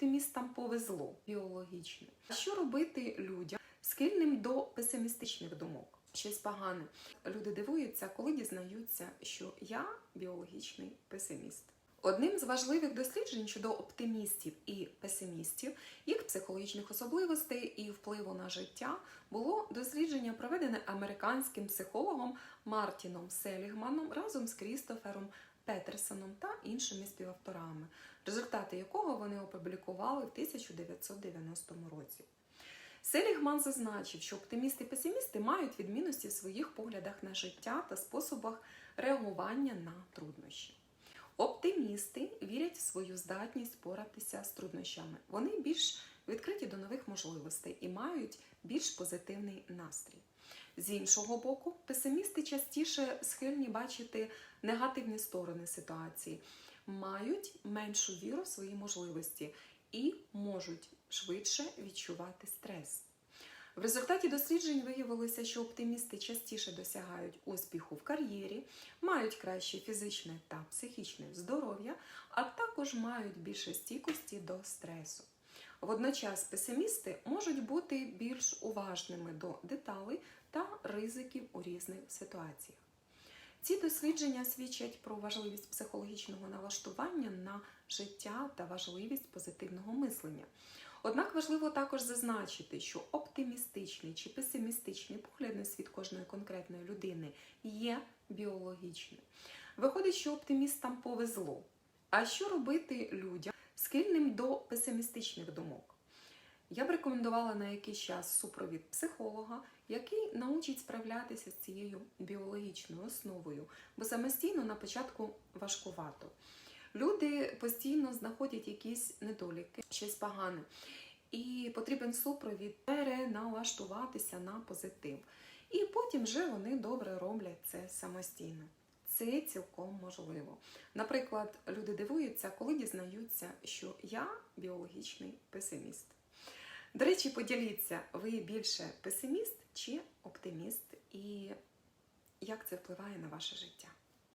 оптимістам повезло біологічно. Що робити людям, схильним до песимістичних думок? Щось погане. Люди дивуються, коли дізнаються, що я біологічний песиміст. Одним з важливих досліджень щодо оптимістів і песимістів, їх психологічних особливостей і впливу на життя було дослідження, проведене американським психологом Мартіном Селігманом разом з Крістофером Петерсоном та іншими співавторами, результати якого вони опублікували в 1990 році. Селігман зазначив, що оптимісти і песимісти мають відмінності в своїх поглядах на життя та способах реагування на труднощі. Оптимісти вірять в свою здатність впоратися з труднощами. Вони більш відкриті до нових можливостей і мають більш позитивний настрій. З іншого боку, песимісти частіше схильні бачити негативні сторони ситуації, мають меншу віру в свої можливості і можуть швидше відчувати стрес. В результаті досліджень виявилося, що оптимісти частіше досягають успіху в кар'єрі, мають краще фізичне та психічне здоров'я, а також мають більше стійкості до стресу. Водночас песимісти можуть бути більш уважними до деталей та ризиків у різних ситуаціях. Ці дослідження свідчать про важливість психологічного налаштування на життя та важливість позитивного мислення. Однак важливо також зазначити, що оптимістичний чи песимістичний погляд на світ кожної конкретної людини є біологічним. Виходить, що оптимістам повезло. А що робити людям, схильним до песимістичних думок? Я б рекомендувала на якийсь час супровід психолога, який научить справлятися з цією біологічною основою, бо самостійно на початку важкувато. Люди постійно знаходять якісь недоліки, щось погане, і потрібен супровід переналаштуватися на позитив. І потім вже вони добре роблять це самостійно. Це цілком можливо. Наприклад, люди дивуються, коли дізнаються, що я біологічний песиміст. До речі, поділіться, ви більше песиміст чи оптиміст, і як це впливає на ваше життя.